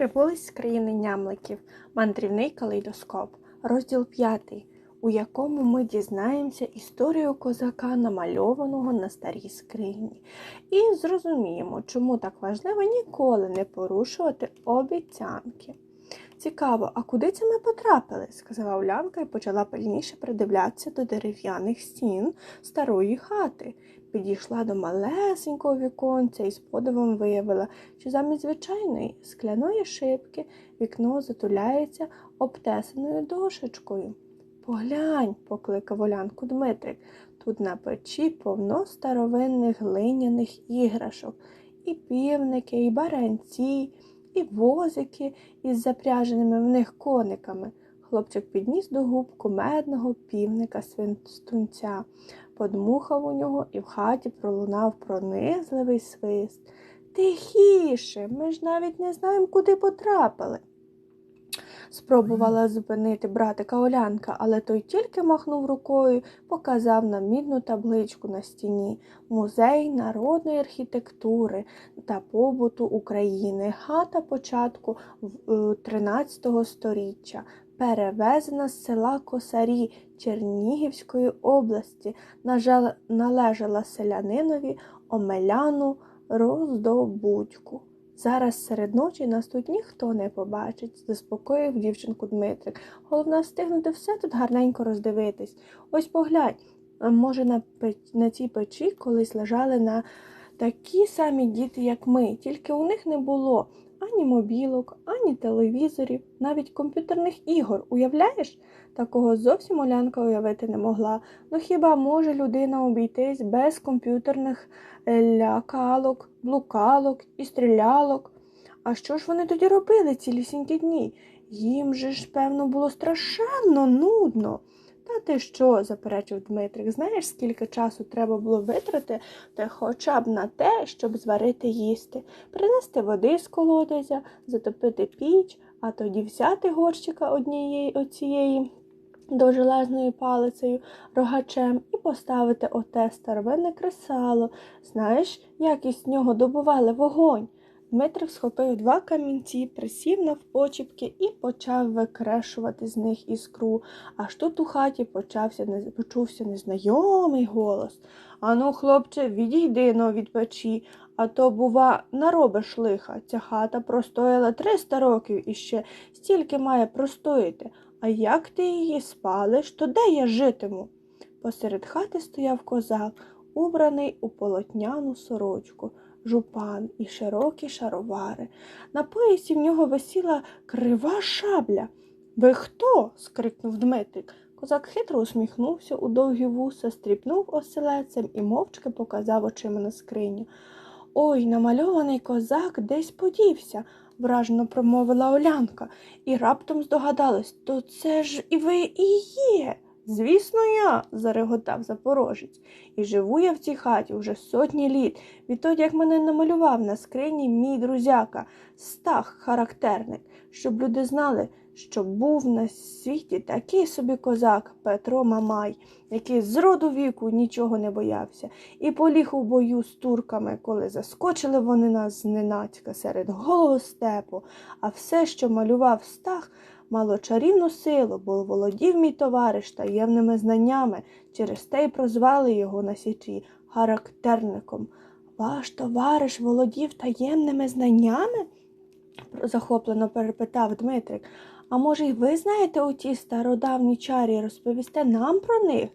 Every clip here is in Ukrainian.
прибулись з країни нямликів, мандрівний калейдоскоп, розділ 5, у якому ми дізнаємося історію козака, намальованого на старій скрині, і зрозуміємо, чому так важливо ніколи не порушувати обіцянки. Цікаво, а куди це ми потрапили? сказала Улянка і почала пильніше придивлятися до дерев'яних стін старої хати. Підійшла до малесенького віконця і з подивом виявила, що замість звичайної скляної шибки вікно затуляється обтесаною дошечкою. Поглянь, покликав Олянку Дмитрик. Тут на печі повно старовинних глиняних іграшок, і півники, і баранці, і возики із запряженими в них кониками. Хлопчик підніс до губ кумедного півника свинстунця, подмухав у нього і в хаті пролунав пронизливий свист. Тихіше, ми ж навіть не знаємо, куди потрапили. Спробувала зупинити братика Олянка, але той тільки махнув рукою, показав нам мідну табличку на стіні Музей народної архітектури та побуту України, хата початку 13 століття, перевезена з села Косарі Чернігівської області, належала селянинові Омеляну Роздобудьку. Зараз серед ночі нас тут ніхто не побачить, заспокоїв дівчинку Дмитрик. Головне встигнути все тут гарненько роздивитись. Ось поглянь, може, на на цій печі колись лежали на такі самі діти, як ми, тільки у них не було ані мобілок, ані телевізорів, навіть комп'ютерних ігор. Уявляєш? Такого зовсім Олянка уявити не могла. Ну хіба може людина обійтись без комп'ютерних е, лякалок, блукалок і стрілялок? А що ж вони тоді робили цілісінькі дні? Їм же ж, певно, було страшенно нудно. Та ти що, заперечив Дмитрик, знаєш, скільки часу треба було витратити та хоча б на те, щоб зварити їсти, принести води з колодязя, затопити піч, а тоді взяти горщика однієї оцієї дожелезною палицею, рогачем і поставити оте старовинне кресало. Знаєш, як із нього добували вогонь? Дмитрик схопив два камінці, присів навпочіпки і почав викрешувати з них іскру. Аж тут у хаті почався, почувся незнайомий голос. Ану, хлопче, відійди но від печі, а то, бува, наробиш лиха. Ця хата простояла триста років і ще стільки має простоїти. А як ти її спалиш, то де я житиму? Посеред хати стояв козак, убраний у полотняну сорочку жупан і широкі шаровари. На поясі в нього висіла крива шабля. Ви хто? скрикнув Дмитрик. Козак хитро усміхнувся у довгі вуса, стріпнув оселецем і мовчки показав очима на скриню. Ой, намальований козак десь подівся, вражено промовила Олянка, і раптом здогадалась, то це ж і ви і є. Звісно, я, зареготав запорожець, і живу я в цій хаті вже сотні літ, відтоді як мене намалював на скрині мій друзяка, стах характерник, щоб люди знали, що був на світі такий собі козак Петро Мамай, який з роду віку нічого не боявся, і поліг у бою з турками, коли заскочили вони нас зненацька серед голого степу, а все, що малював стах, мало чарівну силу, бо володів мій товариш таємними знаннями, через те й прозвали його на січі характерником. Ваш товариш володів таємними знаннями? Захоплено перепитав Дмитрик. А може, й ви знаєте у ті стародавні чарі розповісте нам про них?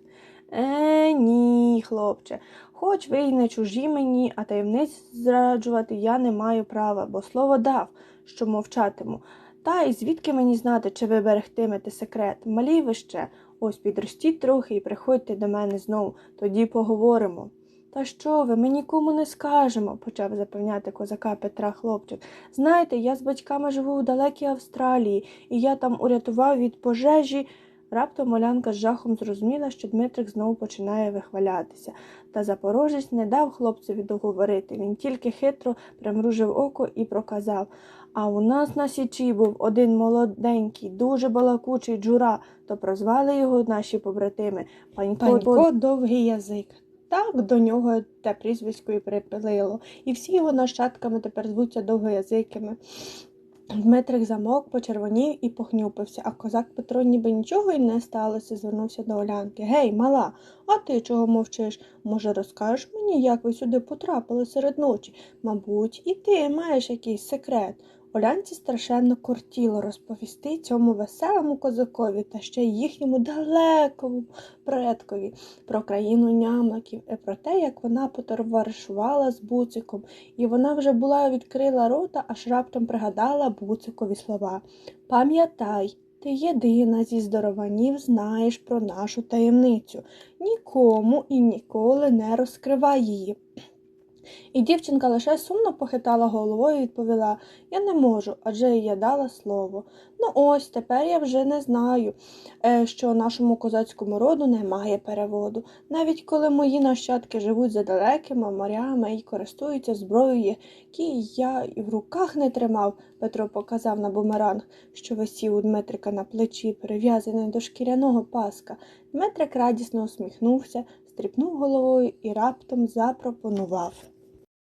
Е, ні, хлопче, хоч ви й не чужі мені, а таємниць зраджувати я не маю права, бо слово дав, що мовчатиму. Та й звідки мені знати, чи ви берегтимете секрет? Малі ви ще, ось підростіть трохи і приходьте до мене знову, тоді поговоримо. Та що ви, ми нікому не скажемо, почав запевняти козака Петра хлопчик. Знаєте, я з батьками живу в далекій Австралії, і я там урятував від пожежі. Раптом Олянка з жахом зрозуміла, що Дмитрик знову починає вихвалятися, та запорожець не дав хлопцеві договорити. Він тільки хитро примружив око і проказав А у нас на січі був один молоденький, дуже балакучий джура, то прозвали його наші побратими Панько, Панько довгий язик. Так до нього те прізвисько і припилило, і всі його нащадками тепер звуться довгоязикими. Дмитрик замовк, почервонів і похнюпився, а козак Петро ніби нічого й не сталося, звернувся до Олянки. Гей, мала, а ти чого мовчиш? Може, розкажеш мені, як ви сюди потрапили серед ночі? Мабуть, і ти маєш якийсь секрет. Олянці страшенно кортіло розповісти цьому веселому козакові та ще й їхньому далекому предкові про країну нямаків і про те, як вона потоваришувала з буциком, і вона вже була відкрила рота, аж раптом пригадала буцикові слова. Пам'ятай, ти єдина зі здорованів знаєш про нашу таємницю. Нікому і ніколи не розкривай її. І дівчинка лише сумно похитала головою і відповіла Я не можу, адже я дала слово. Ну ось тепер я вже не знаю, е, що нашому козацькому роду немає переводу. Навіть коли мої нащадки живуть за далекими морями і користуються зброєю, які я і в руках не тримав, Петро показав на бумеранг, що висів у Дмитрика на плечі, прив'язаний до шкіряного паска. Дмитрик радісно усміхнувся, стріпнув головою і раптом запропонував.